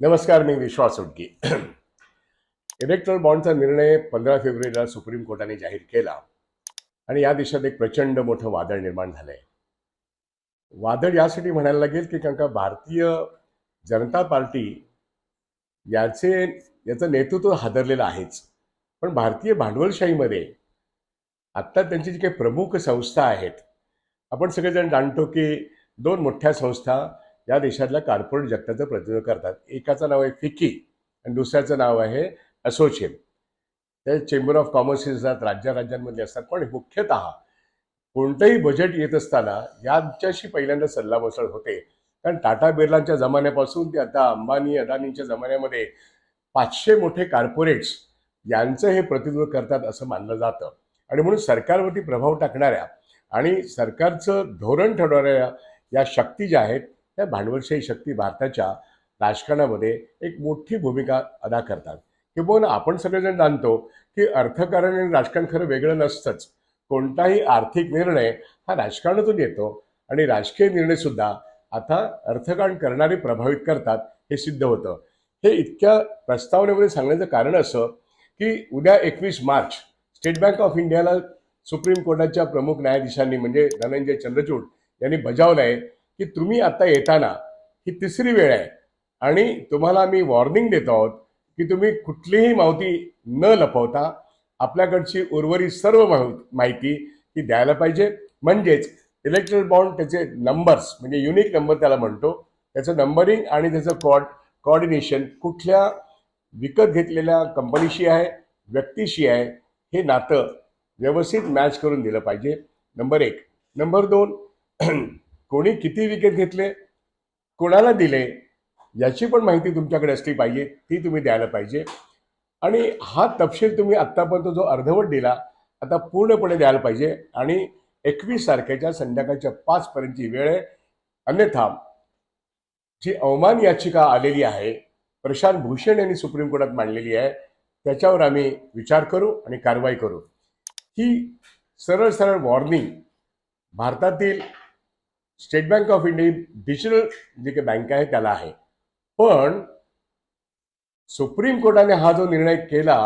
नमस्कार मी विश्वास उडकी. इलेक्ट्रॉल बॉन्डचा निर्णय पंधरा फेब्रुवारीला सुप्रीम कोर्टाने जाहीर केला आणि या देशात एक प्रचंड मोठं वादळ निर्माण झालंय. वादळ यासाठी म्हणायला लागेल की कारण का भारतीय जनता पार्टी याचे याचं नेतृत्व हादरलेलं आहेच. पण भारतीय भांडवलशाहीमध्ये आत्ता त्यांची जी काही प्रमुख संस्था आहेत आपण सगळेजण जाणतो की दोन मोठ्या संस्था या देशातल्या कार्पोरेट जगताचं प्रतिनिधित्व करतात. एकाचं नाव आहे फिकी आणि दुसऱ्याचं नाव आहे असोचेम. ते चेंबर ऑफ कॉमर्स असतात राज्या राज्यांमध्ये असतात. पण मुख्यतः कोणतंही बजेट येत असताना यांच्याशी पहिल्यांदा सल्लामसळ होते. कारण टाटा बिर्लांच्या जमान्यापासून ते आता अंबानी अदानींच्या जमान्यामध्ये पाचशे मोठे कार्पोरेट्स यांचं हे प्रतिनिधित्व करतात असं मानलं जातं. आणि म्हणून सरकारवरती प्रभाव टाकणाऱ्या आणि सरकारचं धोरण ठरवणाऱ्या या शक्ती ज्या आहेत त्या भांडवलशाही शक्ती भारताच्या राजकारणामध्ये एक मोठी भूमिका अदा करतात. किंवा आपण सगळेजण जाणतो की अर्थकारण आणि राजकारण खरं वेगळं नसतंच. कोणताही आर्थिक निर्णय हा राजकारणातून येतो आणि राजकीय निर्णयसुद्धा आता अर्थकारण करणारे प्रभावित करतात हे सिद्ध होतं. हे इतक्या प्रस्तावनेमध्ये सांगण्याचं कारण असं की उद्या एकवीस मार्च स्टेट बँक ऑफ इंडियाला सुप्रीम कोर्टाच्या प्रमुख न्यायाधीशांनी म्हणजे धनंजय चंद्रचूड यांनी बजावलं आहे की तुम्ही आता येताना ही तिसरी वेळ आहे. आणि तुम्हाला आम्ही वॉर्निंग देत आहोत की तुम्ही कुठलीही माहिती न लपवता आपल्याकडची उर्वरित सर्व माहिती ही द्यायला पाहिजे. म्हणजेच इलेक्ट्रल बॉन्ड त्याचे नंबर्स म्हणजे युनिक नंबर त्याला म्हणतो. त्याचं नंबरिंग आणि त्याचं कॉड कॉर्डिनेशन कुठल्या विकत घेतलेल्या कंपनीशी आहे व्यक्तीशी आहे हे नातं व्यवस्थित मॅच करून दिलं पाहिजे. नंबर एक. नंबर दोन कोणी किती विकत घेतले कोणाला दिले याची पण माहिती तुमच्याकडे असली पाहिजे ती तुम्ही द्यायला पाहिजे. आणि हा तपशील तुम्ही आत्तापर्यंत जो अर्धवट दिला आता पूर्णपणे द्यायला पाहिजे. आणि एकवीस तारखेच्या संध्याकाळच्या पाचपर्यंतची वेळ आहे. अन्यथा जी अवमान याचिका आलेली आहे प्रशांत भूषण यांनी सुप्रीम कोर्टात मांडलेली आहे त्याच्यावर आम्ही विचार करू आणि कारवाई करू. ही सरळ सरळ वॉर्निंग भारतातील State Bank of India digital जी काही बँक आहे त्याला आहे. पण सुप्रीम कोर्टाने हा जो निर्णय केला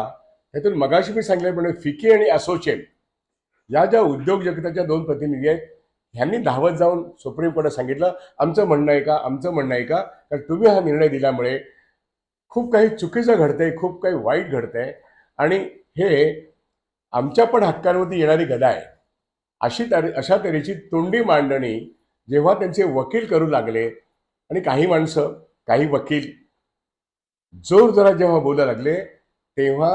त्यातून मगाशी मी सांगितल्याप्रमाणे म्हणजे फिकी आणि असोचेम या ज्या उद्योग जगताच्या दोन प्रतिनिधी आहेत ह्यांनी धावत जाऊन सुप्रीम कोर्टात सांगितलं आमचं म्हणणं आहे का? आमचं म्हणणं आहे का? कारण तुम्ही हा निर्णय दिल्यामुळे खूप काही चुकीचं घडतंय खूप काही वाईट घडतंय आणि हे आमच्या पण हक्कांवरती येणारी गदा आहे. अशी तर अशा तऱ्हेची तोंडी मांडणी जेव्हा त्यांचे वकील करू लागले आणि काही माणसं काही वकील जोर जरा जेव्हा बोलायला लागले तेव्हा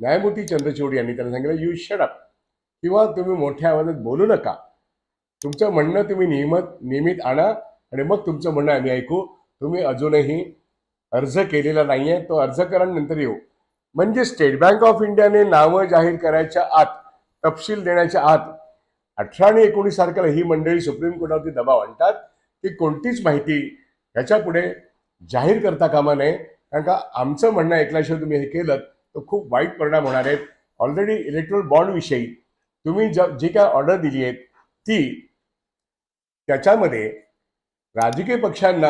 न्यायमूर्ती चंद्रचूड यांनी त्यांना सांगितलं यू शट अप किंवा तुम्ही मोठ्या आवाजात बोलू नका. तुमचं म्हणणं तुम्ही नियमित नियमित आणा आणि मग तुमचं म्हणणं आम्ही ऐकू. तुम्ही अजूनही अर्ज केलेला नाही आहे तो अर्ज करा नंतर येऊ. म्हणजे स्टेट बँक ऑफ इंडियाने नावं जाहीर करायच्या आत तपशील देण्याच्या आत अठरा आणि एकोणीस तारखेला ही मंडळी सुप्रीम कोर्टावरती दबाव आणतात की कोणतीच माहिती ह्याच्या पुढे जाहीर करता कामा नये. कारण का आमचं म्हणणं ऐकल्याशिवाय तुम्ही हे केलं तर खूप वाईट परिणाम होणार आहेत. ऑलरेडी इलेक्ट्रॉल बॉन्डविषयी तुम्ही ज जी काय ऑर्डर दिली आहे ती त्याच्यामध्ये राजकीय पक्षांना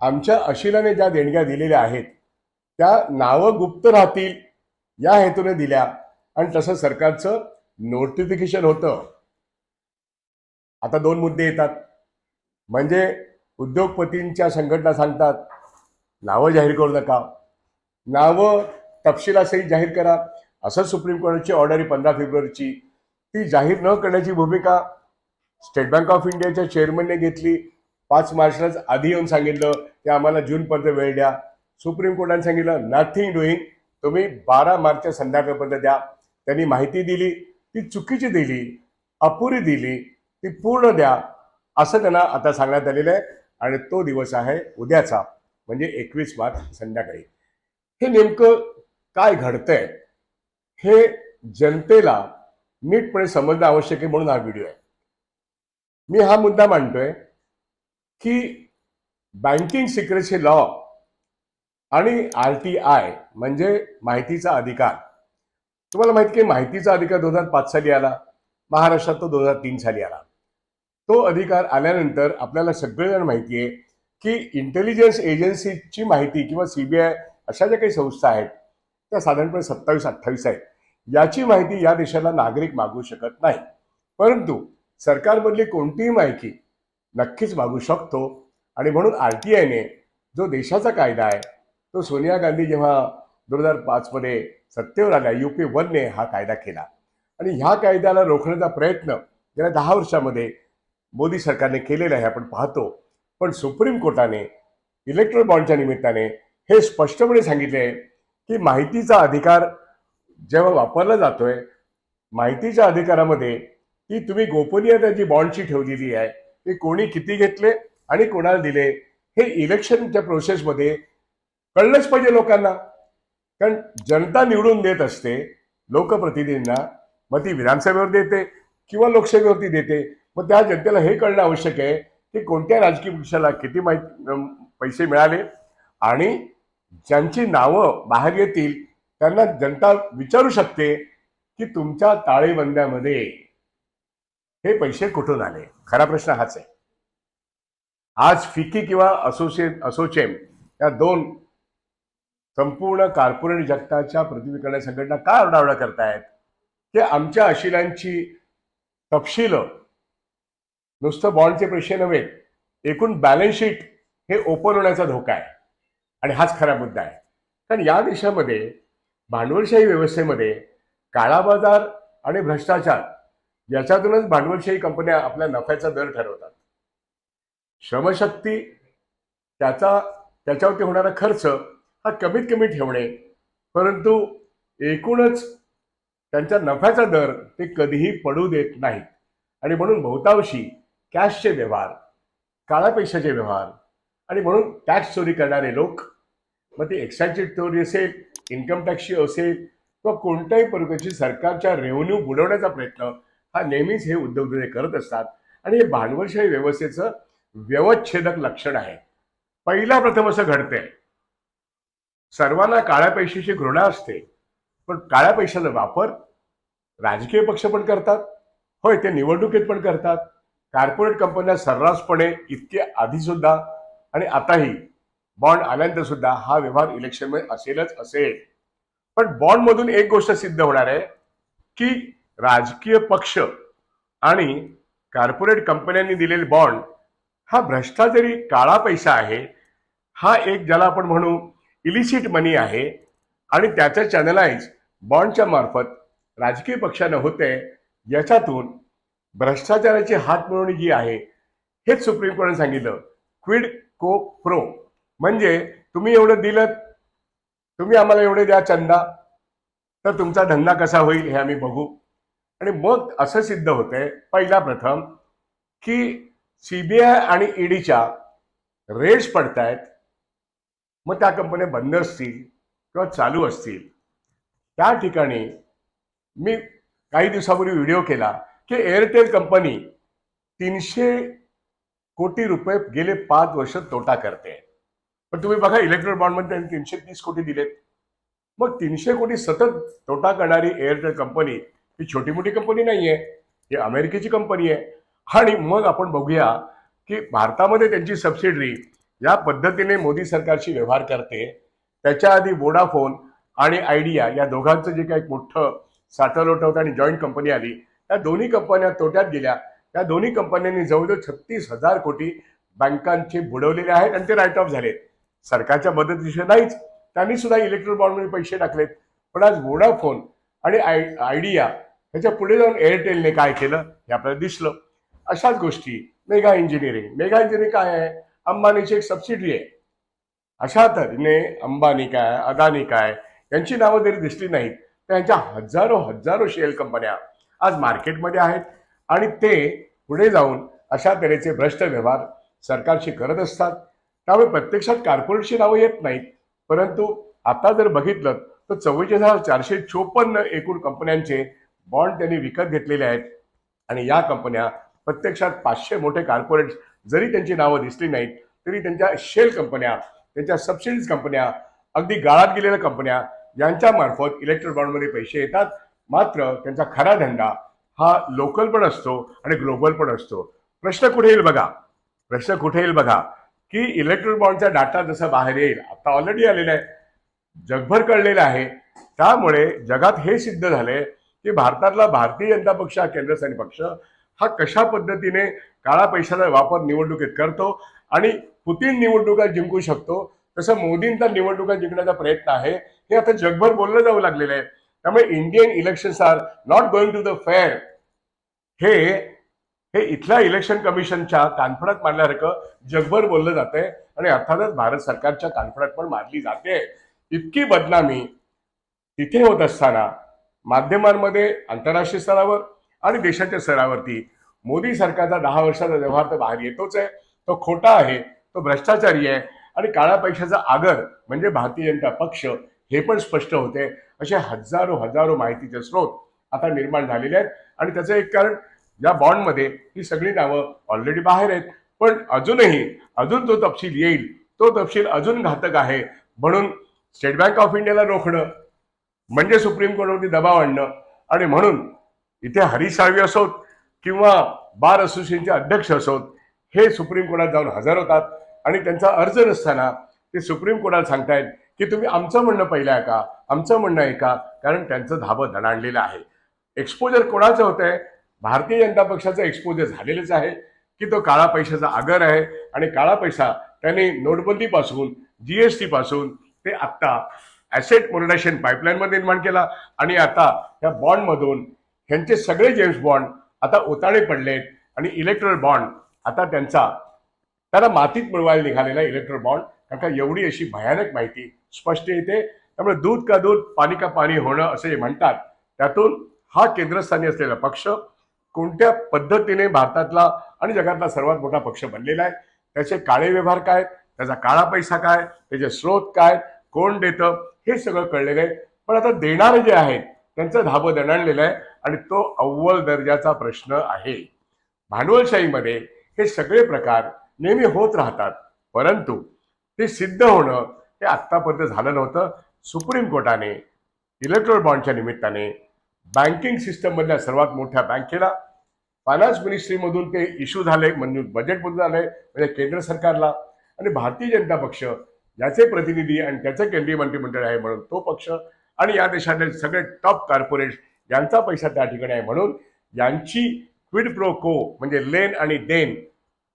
आमच्या अशिलाने ज्या देणग्या दिलेल्या आहेत त्या नावं गुप्त राहतील या हेतूने दिल्या. आणि तसं सरकारचं नोटिफिकेशन होतं. आता दोन मुद्दे येतात. म्हणजे उद्योगपतींच्या संघटना सांगतात नावं जाहीर करू नका. नावं तपशिलासहित जाहीर करा. असं सुप्रीम कोर्टाची ऑर्डर आहे पंधरा फेब्रुवारीची. ती जाहीर न करण्याची भूमिका स्टेट बँक ऑफ इंडियाच्या चेअरमनने घेतली. पाच मार्चलाच आधी येऊन सांगितलं की आम्हाला जूनपर्यंत वेळ द्या. सुप्रीम कोर्टाने सांगितलं नथिंग डुईंग तुम्ही बारा मार्चच्या संध्याकाळपर्यंत द्या. त्यांनी माहिती दिली ती चुकीची दिली अपुरी दिली. ती पूर्ण द्या असं त्यांना आता सांगण्यात आलेलं आहे. आणि तो दिवस आहे उद्याचा म्हणजे एकवीस मार्च संध्याकाळी. हे नेमकं काय घडतंय? हे जनतेला नीटपणे समजणं आवश्यक आहे म्हणून हा व्हिडिओ आहे. मी हा मुद्दा मांडतोय की बँकिंग सिक्रेसी लॉ आणि आर टी आय म्हणजे माहितीचा अधिकार. तुम्हाला माहिती की माहितीचा अधिकार दोन हजार पाच साली आला. महाराष्ट्रात तो दोन हजार तीन साली आला. तो अधिकार आल्यानंतर आपल्याला सगळेजण माहिती आहे की इंटेलिजन्स एजन्सीची माहिती किंवा सी बी आय अशा ज्या काही संस्था आहेत त्या साधारणपणे सत्तावीस अठ्ठावीस आहेत. याची माहिती या देशाला नागरिक मागू शकत नाही. परंतु सरकारमधली कोणतीही माहिती नक्कीच मागू शकतो आणि म्हणून आर टी आयने जो देशाचा कायदा आहे तो सोनिया गांधी जेव्हा दोन हजार पाचमध्ये सत्तेवर आल्या यू पी वनने हा कायदा केला. आणि ह्या कायद्याला रोखण्याचा प्रयत्न गेल्या दहा वर्षामध्ये मोदी सरकारने केलेलं आहे आपण पाहतो. पण सुप्रीम कोर्टाने इलेक्ट्रॉल बॉन्डच्या निमित्ताने हे स्पष्टपणे सांगितले आहे की माहितीचा अधिकार जेव्हा वापरला जातोय माहितीच्या अधिकारामध्ये ती तुम्ही गोपनीयता जी बॉन्डची ठेवलेली आहे ती कोणी किती घेतले आणि कोणाला दिले हे इलेक्शनच्या प्रोसेसमध्ये कळलंच पाहिजे लोकांना. कारण जनता निवडून देत असते लोकप्रतिनिधींना मग ती विधानसभेवर देते किंवा लोकसभेवरती देते. मग त्या जनतेला हे कळणं आवश्यक आहे की कोणत्या राजकीय पक्षाला किती माहिती पैसे मिळाले आणि ज्यांची नावं बाहेर येतील त्यांना जनता विचारू शकते की तुमच्या ताळेबंद्यामध्ये हे पैसे कुठून आले? खरा प्रश्न हाच आहे. आज फिकी किंवा असोसिएट असोचेम या दोन संपूर्ण कॉर्पोरेट जगताच्या प्रतिनिधी संघटना का आरडाओरडा करतायत? ते आमच्या अशिलांची तपशील नुसतं बॉन्डचे पैसे नव्हे एकूण बॅलन्स शीट हे ओपन होण्याचा धोका आहे. आणि हाच खरा मुद्दा आहे. कारण या देशामध्ये भांडवलशाही व्यवस्थेमध्ये काळा बाजार आणि भ्रष्टाचार याच्यातूनच भांडवलशाही कंपन्या आपल्या नफ्याचा दर ठरवतात. श्रमशक्ती त्याचा त्याच्यावरती होणारा खर्च हा कमीत कमी ठेवणे परंतु एकूणच त्यांच्या नफ्याचा दर ते कधीही पडू देत नाहीत. आणि म्हणून बहुतांशी कॅशचे व्यवहार काळ्या पैशाचे व्यवहार. आणि म्हणून टॅक्स चोरी करणारे लोक मग ती एक्साइजची चोरी असेल इन्कम टॅक्सची असेल किंवा कोणत्याही प्रकारची सरकारच्या रेव्हन्यू बुडवण्याचा प्रयत्न हा नेहमीच हे उद्योगधंदे करत असतात. आणि हे भांडवलशाही व्यवस्थेचं व्यवच्छेदक लक्षण आहे. पहिला प्रथम असं घडतंय. सर्वांना काळ्या पैशाची घृणा असते पण काळ्या पैशाचा वापर राजकीय पक्ष पण करतात. होय ते निवडणुकीत पण करतात. कॉर्पोरेट कंपन्या सर्रासपणे इतके आधीसुद्धा आणि आताही बॉन्ड आल्यानंतर सुद्धा हा व्यवहार इलेक्शनमध्ये असेलच असेल. पण बॉन्डमधून एक गोष्ट सिद्ध होणार आहे की राजकीय पक्ष आणि कॉर्पोरेट कंपन्यांनी दिलेले बॉन्ड हा भ्रष्टाचारी काळा पैसा आहे. हा एक ज्याला आपण म्हणू इलिसिट मनी आहे आणि त्याचं चॅनलाइज बॉन्डच्या मार्फत राजकीय पक्षानं होते. याच्यातून भ्रष्टाचाराची हातमिळवणी जी आहे हेच सुप्रीम कोर्टाने सांगितलं. क्विड को प्रो म्हणजे तुम्ही एवढं दिलं तुम्ही आम्हाला एवढे द्या चंदा तर तुमचा धंदा कसा होईल हे आम्ही बघू. आणि मग असं सिद्ध होतंय पहिला प्रथम की सीबीआय आणि ईडीच्या रेड्स पडतायत मग त्या कंपन्या बंद असतील किंवा चालू असतील. त्या ठिकाणी मी काही दिवसापूर्वी व्हिडिओ केला की एअरटेल कंपनी तीनशे कोटी रुपये गेले पाच वर्ष तोटा करते. पण तुम्ही बघा इलेक्ट्रॉनिक बॉन्डमध्ये त्यांनी तीनशे तीस कोटी दिलेत. मग तीनशे कोटी सतत तोटा करणारी एअरटेल कंपनी ही छोटी मोठी कंपनी नाही आहे ही अमेरिकेची कंपनी आहे. आणि मग आपण बघूया की भारतामध्ये त्यांची सबसिडरी या पद्धतीने मोदी सरकारशी व्यवहार करते. त्याच्या आधी वोडाफोन आणि आयडिया या दोघांचं जे काही मोठं साठवलोट होतं आणि जॉईंट कंपनी आली त्या दोन्ही कंपन्या तोट्यात गेल्या. त्या दोन्ही कंपन्यांनी जवळजवळ छत्तीस हजार कोटी बँकांचे बुडवलेले आहेत आणि ते राईट ऑफ झालेत. सरकारच्या मदतीशिवाय नाहीच. त्यांनी सुद्धा इलेक्ट्रिक बॉन्डमध्ये पैसे टाकलेत. पण आज वोडाफोन आणि आय आयडिया ह्याच्या पुढे जाऊन एअरटेलने काय केलं हे आपल्याला दिसलं. अशाच गोष्टी. मेगा इंजिनिअरिंग मेगा इंजिनिअरिंग काय आहे? अंबानीची एक सबसिडी आहे. अशा तऱ्हेने अंबानी काय अदानी काय यांची नावं जरी दिसली नाहीत तर यांच्या हजारो हजारो शेअर कंपन्या आज मार्केटमध्ये आहेत आणि ते पुढे जाऊन अशा तऱ्हेचे भ्रष्ट व्यवहार सरकारशी करत असतात. त्यामुळे प्रत्यक्षात कॉर्पोरेटची नावं येत नाहीत. परंतु आता जर बघितलं तर चव्वेचाळीस हजार चारशे चोपन्न एकूण कंपन्यांचे बॉन्ड त्यांनी विकत घेतलेले आहेत. आणि या कंपन्या प्रत्यक्षात पाचशे मोठे कार्पोरेट्स जरी त्यांची नावं दिसली नाहीत तरी त्यांच्या शेल कंपन्या त्यांच्या सबसिडीज कंपन्या अगदी गाळात गेलेल्या कंपन्या यांच्यामार्फत इलेक्ट्रिक बॉन्डमध्ये पैसे येतात. मात्र त्यांचा खरा धंदा हा लोकल पण असतो आणि ग्लोबल पण असतो. प्रश्न कुठे येईल बघा? प्रश्न कुठे येईल बघा? की इलेक्ट्रिक बॉन्डचा डाटा जसा बाहेर येईल आता ऑलरेडी आलेला आहे. जगभर कळलेलं आहे. त्यामुळे जगात हे सिद्ध झालंय की भारतातला भारतीय जनता पक्ष हा केंद्रस्थानी पक्ष हा कशा पद्धतीने काळा पैशाचा वापर निवडणुकीत करतो आणि पुतीन निवडणुका जिंकू शकतो तसं मोदींचा निवडणुका जिंकण्याचा प्रयत्न आहे हे आता जगभर बोललं जाऊ लागलेलं आहे. त्यामुळे Indian elections are not going to the fair हे हे इथल्या इलेक्शन कमिशनच्या कानफडात मारल्यासारखं जगभर बोललं जातंय आणि अर्थातच भारत सरकारच्या कानफडात पण मारली जाते. इतकी बदनामी तिथे होत असताना माध्यमांमध्ये आंतरराष्ट्रीय स्तरावर आणि देशाच्या स्तरावरती मोदी सरकारचा दहा वर्षाचा व्यवहार तर बाहेर येतोच आहे. तो खोटा आहे तो भ्रष्टाचारी आहे आणि काळा पैशाचा आगर म्हणजे भारतीय जनता पक्ष हे पण स्पष्ट होते. असे हजारो हजारो माहितीचे स्रोत आता निर्माण झालेले आहेत. आणि त्याचं एक कारण या बॉन्डमध्ये ही सगळी नावं ऑलरेडी बाहेर आहेत. पण अजूनही अजून जो तपशील येईल. तो तपशील अजून घातक आहे. म्हणून स्टेट बँक ऑफ इंडियाला रोखणं म्हणजे सुप्रीम कोर्टावरती दबाव आणणं आणि म्हणून इथे हरीश साळवी असोत किंवा बार असोसिएशनचे अध्यक्ष असोत हे सुप्रीम कोर्टात जाऊन हजर होतात. आणि त्यांचा अर्ज नसताना ते सुप्रीम कोर्टाला सांगतायत की तुम्ही आमचं म्हणणं पहिलं आहे का आमचं म्हणणं आहे का कारण त्यांचं धाबं दणाणलेलं आहे. एक्सपोजर कोणाचं होतंय? भारतीय जनता पक्षाचं एक्सपोजर झालेलंच आहे की तो काळा पैशाचा आगर आहे आणि काळा पैसा त्यांनी नोटबंदीपासून जी एस टी पासून ते आत्ता ॲसेट मोनिटायझेशन पाईपलाईनमध्ये निर्माण केला आणि आता या बॉन्डमधून ह्यांचे सगळे जेम्स बॉन्ड आता ओताळे पडलेत आणि इलेक्ट्रॉल बॉन्ड आता त्यांचा त्याला मातीत मिळवायला निघालेला इलेक्ट्रल बॉन्ड कारण का एवढी अशी भयानक माहिती स्पष्ट येते. त्यामुळे दूध का दूध पाणी का पाणी होणं असे म्हणतात. त्यातून हा केंद्रस्थानी असलेला पक्ष कोणत्या पद्धतीने भारतातला आणि जगातला सर्वात मोठा पक्ष बनलेला आहे? त्याचे काळे व्यवहार काय? त्याचा काळा पैसा काय? त्याचे स्रोत काय? कोण देतं? हे सगळं कळलेलं आहे. पण आता देणारे जे आहेत त्यांचं धाबं दणाणलेलं आहे आणि तो अव्वल दर्जाचा प्रश्न आहे. भांडवलशाहीमध्ये हे सगळे प्रकार नेहमी होत राहतात. परंतु ते सिद्ध होणं हे आत्तापर्यंत झालं नव्हतं. सुप्रीम कोर्टाने इलेक्ट्रॉल बॉन्डच्या निमित्ताने बँकिंग सिस्टममधल्या सर्वात मोठ्या बँकेला फायनान्स मिनिस्ट्रीमधून ते इश्यू झाले म्हणजे बजेटमधून झाले म्हणजे केंद्र सरकारला आणि भारतीय जनता पक्ष याचे प्रतिनिधी आणि त्याचं केंद्रीय मंत्रिमंडळ आहे म्हणून तो पक्ष आणि या देशातले सगळे टॉप कॉर्पोरेट यांचा पैसा त्या ठिकाणी आहे म्हणून यांची क्विड प्रो को म्हणजे लेन आणि देन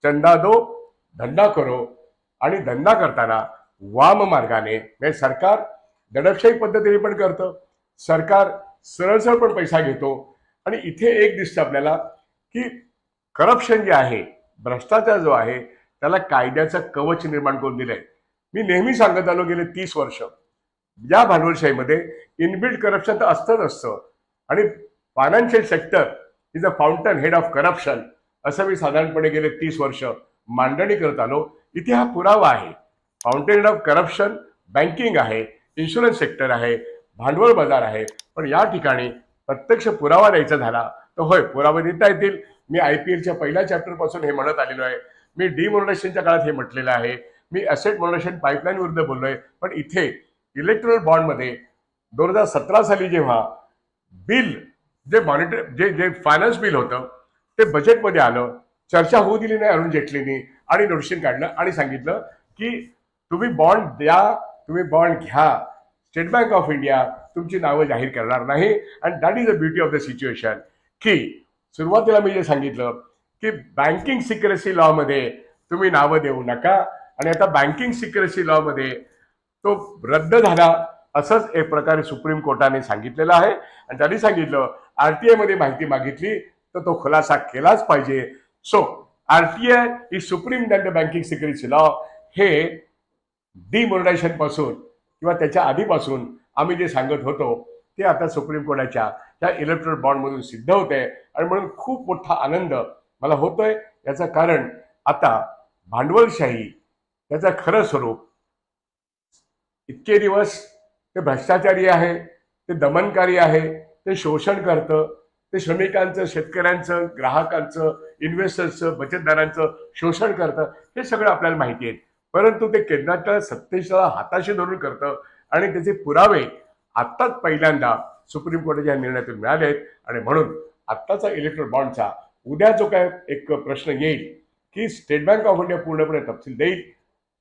चंदा दो धंदा करो आणि धंदा करताना वाम मार्गाने म्हणजे सरकार दडपशाही पद्धतीने पण करतं सरकार सरळ पण पैसा घेतो. आणि इथे एक दिसतं आपल्याला की करप्शन जे आहे भ्रष्टाचार जो आहे त्याला कायद्याचं कवच निर्माण करून दिलंय. मी नेहमी सांगत आलो गेले तीस वर्ष. या भांडवलशाहीमध्ये इनबिल्ड करप्शन तर असतंच असतं आणि financial sector is a fountain head of corruption असं मी साधारणपणे गेले तीस वर्ष मांडणी करत आलो. इथे हा पुरावा आहे. फाउंटेन ऑफ करप्शन बँकिंग आहे इन्शुरन्स सेक्टर आहे भांडवल बाजार आहे. पण या ठिकाणी प्रत्यक्ष पुरावा द्यायचा झाला तर होय पुरावे देता येतील. मी आय पी एलच्या पहिल्या चॅप्टरपासून हे म्हणत आलेलो आहे. मी डिमोनरेशनच्या काळात हे म्हटलेलं आहे. मी असेट मोनेशन पाईपलाईन विरुद्ध बोललोय. पण इथे इलेक्ट्रॉनिक बॉन्डमध्ये दोन हजार सतरा साली जेव्हा बिल जे मॉनिटर जे जे फायनान्स बिल होतं ते बजेटमध्ये आलं. चर्चा होऊ दिली नाही अरुण जेटलीनी. आणि नोटिशन काढलं आणि सांगितलं की तुम्ही बॉन्ड द्या तुम्ही बॉन्ड घ्या. स्टेट बँक ऑफ इंडिया तुमची नावं जाहीर करणार नाही. आणि that is the beauty of the situation की सुरुवातीला मी जे सांगितलं की बँकिंग सिक्रेसी लॉमध्ये तुम्ही नावं देऊ नका. आणि आता बँकिंग सिक्रेसी लॉमध्ये तो रद्द झाला असंच एक प्रकारे सुप्रीम कोर्टाने सांगितलेलं आहे. आणि त्यांनी सांगितलं आरटीआयमध्ये माहिती मागितली तर तो खुलासा केलाच पाहिजे. सो आरटीआय ही सुप्रीम दंड बँकिंग सिक्रेसी लॉ हे डिमोनिटायझेशनपासून किंवा त्याच्या आधीपासून आम्ही जे सांगत होतो ते आता सुप्रीम कोर्टाच्या त्या इलेक्ट्रॉनिक बॉन्डमधून सिद्ध होते आणि म्हणून खूप मोठा आनंद मला होतोय. याचं कारण आता भांडवलशाही त्याचं खरं स्वरूप इतके दिवस ते भ्रष्टाचारी आहे ते दमनकारी आहे ते शोषण करतं ते श्रमिकांचं शेतकऱ्यांचं ग्राहकांचं इन्व्हेस्टर्सचं बचतदारांचं शोषण करतं हे सगळं आपल्याला माहिती आहे. परंतु ते केंद्राच्या सत्तेच्या हाताशी धरून करतं आणि त्याचे पुरावे आत्ताच पहिल्यांदा सुप्रीम कोर्टाच्या निर्णयातून मिळाले आहेत. आणि म्हणून आत्ताचा इलेक्ट्रिक बॉन्डचा उद्या जो काय एक प्रश्न येईल की स्टेट बँक ऑफ इंडिया पूर्णपणे तपशील देईल.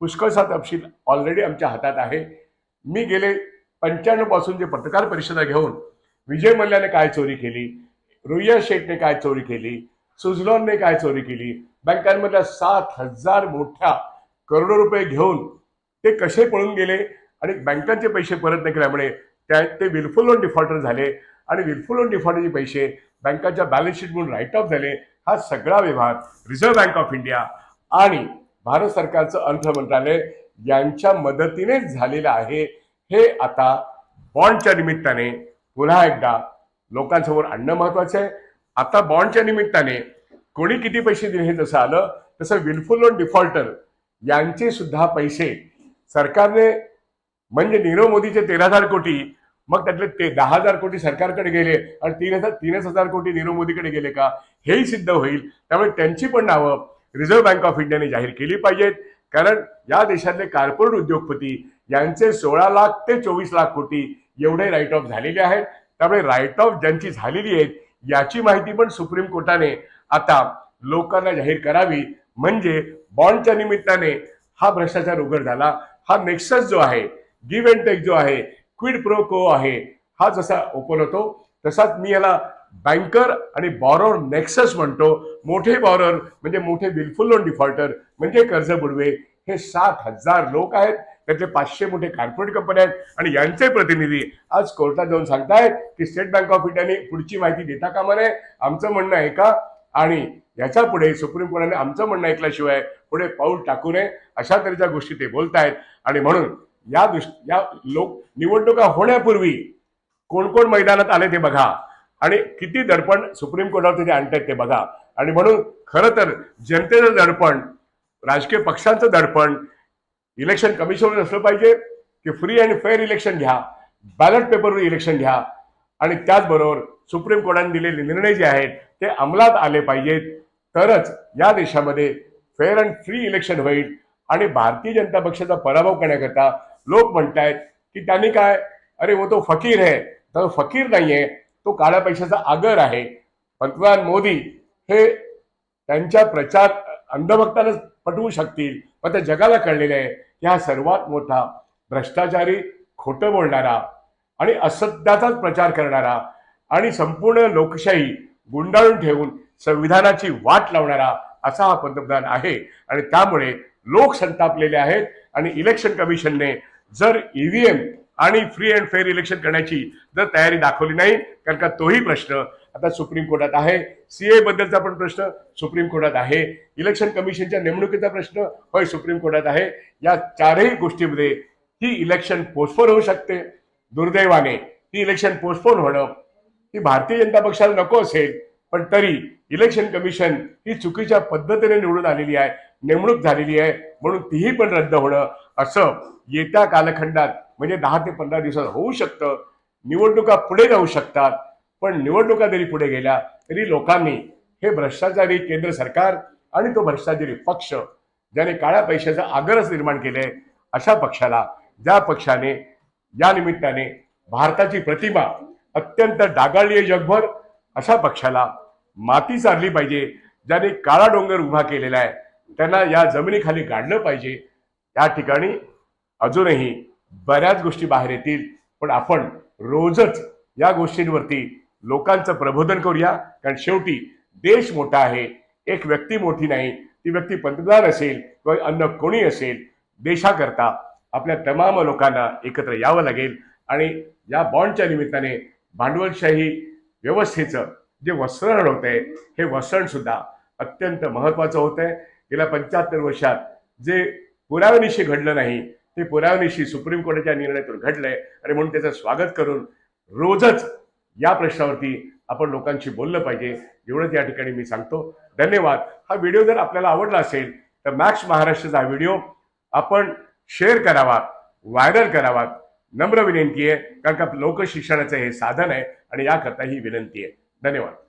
पुष्कळसा तपशील ऑलरेडी आमच्या हातात आहे. मी गेले पंच्याण्णवपासून जे पत्रकार परिषदा घेऊन विजय मल्ल्याने काय चोरी केली रुईया शेठने काय चोरी केली सुझलॉनने काय चोरी केली? बँकांमधल्या सात हजार मोठ्या करोडो रुपये घेऊन ते कसे पळून गेले? आणि बँकांचे पैसे परत न केल्यामुळे त्या ते विलफुल लोन डिफॉल्टर झाले. आणि विलफुल लोन डिफॉल्टरचे पैसे बँकांच्या बॅलन्स शीट म्हणून राईट ऑफ झाले. हा सगळा व्यवहार रिझर्व्ह बँक ऑफ इंडिया आणि भारत सरकारचं अर्थ मंत्रालय यांच्या मदतीनेच झालेलं आहे. हे आता बॉन्डच्या निमित्ताने पुन्हा एकदा लोकांसमोर आणणं महत्वाचं आहे. आता बॉन्डच्या निमित्ताने कोणी किती पैसे दिले हे जसं आलं तसं विलफुल लोन डिफॉल्टर यांचे सुद्धा पैसे सरकारने म्हणजे नीरव मोदीचे तेरा हजार कोटी मग त्यातले ते दहा हजार कोटी सरकारकडे गेले आणि तीन हजार तीनच हजार कोटी नीरव मोदीकडे गेले का? हेही सिद्ध होईल. त्यामुळे त्यांची पण नावं रिझर्व्ह बँक ऑफ इंडियाने जाहीर केली पाहिजेत. कारण या देशातले कॉर्पोरेट उद्योगपती यांचे सोळा लाख ते चोवीस लाख कोटी एवढे राईट ऑफ झालेले आहेत. त्यामुळे राईट ऑफ ज्यांची झालेली आहेत याची माहिती पण सुप्रीम कोर्टाने आता लोकांना जाहीर करावी. म्हणजे बॉन्डच्या निमित्ताने हा भ्रष्टाचार उघड झाला. हा नेक्सस जो आहे गिव्ह अँड टेक जो आहे क्विड प्रो को आहे हा जसा ओपन होतो तसाच मी याला बँकर आणि बॉरोर नेक्सस म्हणतो. मोठे बॉरर म्हणजे मोठे विलफुल लोन डिफॉल्टर म्हणजे कर्ज बुडवे. हे सात हजार लोक आहेत. त्यातले पाचशे मोठे कॉर्पोरेट कंपन्या आहेत. आणि यांचे प्रतिनिधी आज कोर्टात जाऊन सांगतायत की स्टेट बँक ऑफ इंडियाने पुढची माहिती देता कामा नये. आमचं म्हणणं आहे का? आणि याच्यापुढे सुप्रीम कोर्टाने आमचं म्हणणं ऐकल्याशिवाय पुढे पाऊल टाकू नये. अशा तऱ्हेच्या गोष्टी ते बोलतायत. आणि म्हणून या दृष्टी या लोक निवडणुका होण्यापूर्वी कोण कोण मैदानात आले ते बघा. आणि किती दडपण सुप्रीम कोर्टावर तिथे आणतायत ते बघा. आणि म्हणून खरं तर जनतेचं दडपण राजकीय पक्षांचं दडपण इलेक्शन कमिशनवर असलं पाहिजे की फ्री अँड फेअर इलेक्शन घ्या बॅलेट पेपरवर इलेक्शन घ्या. आणि त्याचबरोबर सुप्रीम कोर्टाने दिलेले निर्णय जे आहेत ते अंमलात आले पाहिजेत. तरच या देशामध्ये फेअर अँड फ्री इलेक्शन होईल आणि भारतीय जनता पक्षाचा पराभव करण्याकरता लोक म्हणतायत की त्यांनी काय अरे वो तो फकीर आहे तर फकीर नाहीये तो काळ्या पैशाचा आगर आहे. पंतप्रधान मोदी हे त्यांच्या प्रचार अंधभक्तानच पटवू शकतील. पण त्या जगाला कळलेलं आहे की हा सर्वात मोठा भ्रष्टाचारी खोटं बोलणारा आणि असत्याचाच प्रचार करणारा आणि संपूर्ण लोकशाही गुंडाळून ठेवून संविधानाची वाट लावणारा असा हा पंतप्रधान आहे. आणि त्यामुळे लोक संतापलेले आहेत आणि इलेक्शन कमिशनने जर ईव्हीएम आणि फ्री अँड फेअर इलेक्शन करण्याची जर तयारी दाखवली नाही कारण का तोही प्रश्न आता सुप्रीम कोर्टात आहे. सीए बद्दलचा पण प्रश्न सुप्रीम कोर्टात आहे. इलेक्शन कमिशनच्या नेमणुकीचा प्रश्न होय सुप्रीम कोर्टात आहे. या चारही गोष्टीमध्ये ही इलेक्शन पोस्टपोन होऊ शकते. दुर्दैवाने ही इलेक्शन पोस्टपोन होणं ही भारतीय जनता पक्षाला नको असेल पण तरी इलेक्शन कमिशन ही चुकीच्या पद्धतीने निवडून आलेली आहे नेमणूक झालेली आहे म्हणून तीही पण रद्द होणं असं येत्या कालखंडात म्हणजे दहा ते पंधरा दिवसात होऊ शकतं. निवडणुका पुढे जाऊ शकतात. पण निवडणुका जरी पुढे गेल्या तरी लोकांनी हे भ्रष्टाचारी केंद्र सरकार आणि तो भ्रष्टाचारी पक्ष ज्याने काळ्या पैशाचा आगरच निर्माण केले अशा पक्षाला ज्या पक्षाने या निमित्ताने भारताची प्रतिमा अत्यंत डागाळली आहे जगभर अशा पक्षाला माती चारली पाहिजे ज्याने काळा डोंगर उभा केलेला आहे त्यांना या जमिनीखाली गाडलं पाहिजे. या ठिकाणी अजूनही बऱ्याच गोष्टी बाहेर येतील पण आपण रोजच या गोष्टींवरती लोकांचं प्रबोधन करूया. कारण शेवटी देश मोठा आहे. एक व्यक्ती मोठी नाही. ती व्यक्ती पंतप्रधान असेल किंवा अन्य कोणी असेल देशाकरता आपल्या तमाम लोकांना एकत्र यावं लागेल. आणि या बॉन्डच्या निमित्ताने भांडवलशाही व्यवस्थेचं जे वसरण होत आहे हे वस्त्रण सुद्धा अत्यंत महत्वाचं होत आहे गेल्या पंच्याहत्तर वर्षात जे पुराव्यानिशी घडलं नाही ते पुराव्यानिशी सुप्रीम कोर्टाच्या निर्णयातून घडलंय. आणि म्हणून त्याचं स्वागत करून रोजच या प्रश्नावरती आपण लोकांशी बोललं पाहिजे. एवढंच या ठिकाणी मी सांगतो. धन्यवाद. हा व्हिडिओ जर आपल्याला आवडला असेल तर मॅक्स महाराष्ट्राचा हा व्हिडिओ आपण शेअर करावा व्हायरल करावा नम्र विनंती आहे कारण का लोकशिक्षणाचं हे साधन आहे आणि याकरता ही विनंती आहे. धन्यवाद.